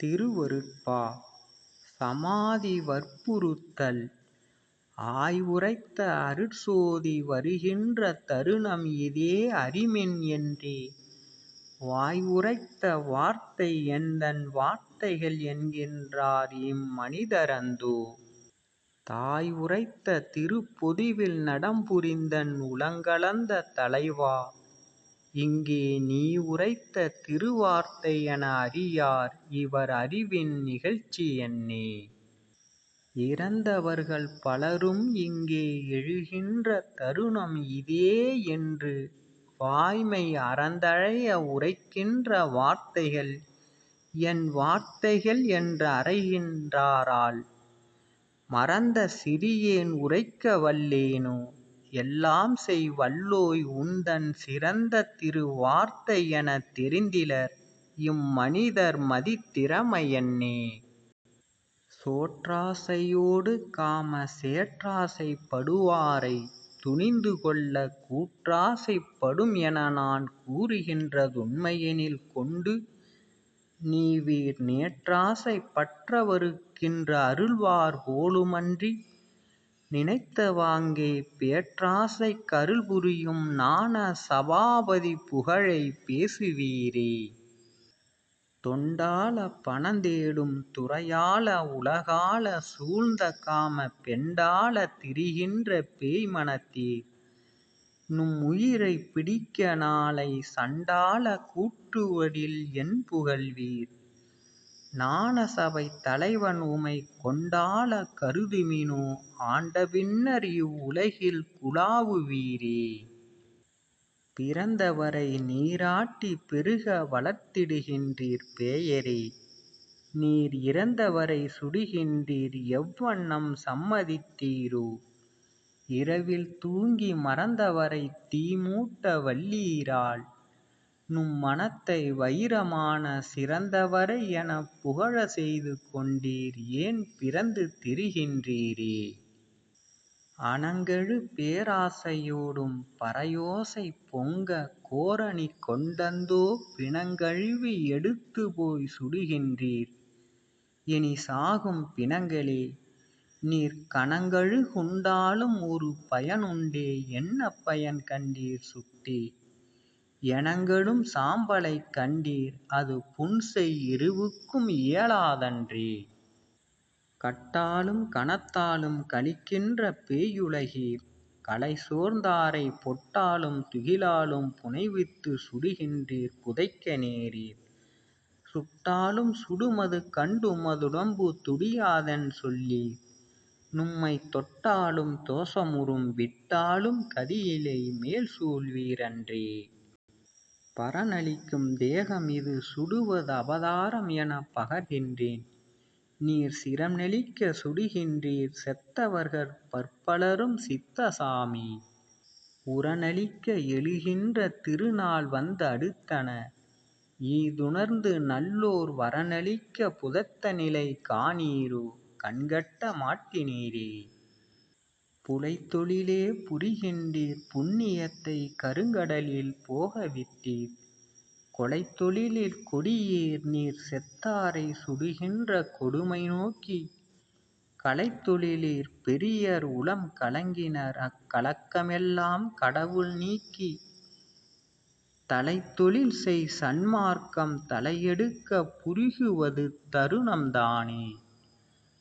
திருவருட்பா. சமாதி வற்புறுத்தல். ஆய்வுரைத்த அருட்சோதி வருகின்ற தருணம் இதே அறிமின் என்றே. வாய்வுரைத்த வார்த்தை எந்தன் வார்த்தைகள் என்கின்றார் இம்மனிதரந்தோ தாய் உரைத்த திருப்பொதுவில் நடம்புரிந்தன் உளங்கலந்த தலைவா. இங்கே நீ உரைத்த திருவார்த்தை என அறியார் இவர் அறிவின் நிகழ்ச்சி என்னே. இறந்தவர்கள் பலரும் இங்கே எழுகின்ற தருணம் இதே என்று வாய்மை அறந்தழைய உரைக்கின்ற வார்த்தைகள் என் வார்த்தைகள் என்று அறைகின்றாரால். மறந்த சிறியேன் உரைக்க வல்லேனோ? எல்லாம் செய் வல்லோய் உந்தன் சிறந்த திரு வார்த்தை எனத் தெரிந்திலர். இம்மனிதர் மதித்திறமையன்னே சோற்றாசையோடு காம சேற்றாசை படுவாரைத் துணிந்து கொள்ள கூற்றாசைப்படும் என நான் கூறுகின்ற துண்மையெனில் கொண்டு நீவீர் நேற்றாசை பற்றவருக்கின்று அருள்வார் போலுமன்றி நினைத்தவாங்கே பேற்றாசைக் கருள்புரியும் ஞான சபாபதி புகழைப் பேசுவீரே. தொண்டாள பணந்தேடும் துறையாள உலகாள சூழ்ந்த காமப் பெண்டாளத் திரிகின்ற பேய் நும் நும்முயிரைப் பிடிக்க நாளை சண்டாள கூற்றுவடில் என் புகழ்வீர். ஞானசபைத் தலைவன் உமைக் கொண்டாளக் கருதுமினோ ஆண்டபின்னர் இவ்வுலகில் குலாவுவீரே பிறந்தவரை நீராட்டிப் பெருக வளர்த்திடுகின்றீர் பேயரே. நீர் இறந்தவரைச் சுடுகின்றீர் எவ்வண்ணம் சம்மதித்தீரோ. இரவில் தூங்கி மறந்தவரைத் தீமூட்ட வல்லீரால் நும் மனத்தை வயிரமான சிறந்தவரை எனப் புகழச் செய்து கொண்டீர் ஏன் பிறந்து திரிகின்றீரே? அணங்கெழு பேராசையோடும் பறையோசை பொங்கக் கோரணி கொண்டந்தோ பிணங்கழுவி எடுத்துப்போய்ச் சுடுகின்றீர். இனி சாகும் பிணங்களே நீர் கணங்கழு குண்டாலும் ஒரு பயனுண்டே என்ன பயன் கண்டீர் சுட்டே எனங்கெடும் சாம்பலைக் கண்டீர் அது புன்செய் இருவுக்கும் இயலாதன்றே. கட்டாலும் கனத்தாலும் கழிக்கின்ற பேயுலகீர் களைசோர்ந்தாரைப் பொட்டாலும் துகிலாலும் புனைவித்துச் சுடுகின்றீர் புதைக்க நேரீர். சுட்டாலும் சுடுமது கண்டுமதுடம்பு துடியாதென் சொல்லீர். நும்மைத் தொட்டாலும் தோஷமுறும் விட்டாலும் கதியிலை மேல்சூழ்வீர் அன்றே பரனளிக்கும் தேகம் இது சுடுவது அபதாரம் எனப் பகர்கின்றேன். நீர் சிரம்நெளிக்க சுடுகின்றீர் செத்தவர்கள் பற்பலரும் சித்தசாமி. உரனளிக்க எழுகின்ற திருநாள் வந்து அடுத்தன. ஈதுணர்ந்து நல்லோர் வரனளிக்க புதத்த நிலை காணீரோ. கண்கட்ட மாட்டினீரே புலைத்தொழிலே புரிகின்றீர் புண்ணியத்தைக் கருங்கடலில் போகவிட்டீர். கொலைத்தொழிலில் கொடியீர் நீர் செத்தாரைச் சுடுகின்ற கொடுமை நோக்கி. கலைத்தொழிலீர் பெரியர் உளம் கலங்கினர் அக்கலக்கமெல்லாம் கடவுள் நீக்கி. தலைத்தொழில்செய் சன்மார்க்கம் தலையெடுக்கப் புரிகுவது தருணம்தானே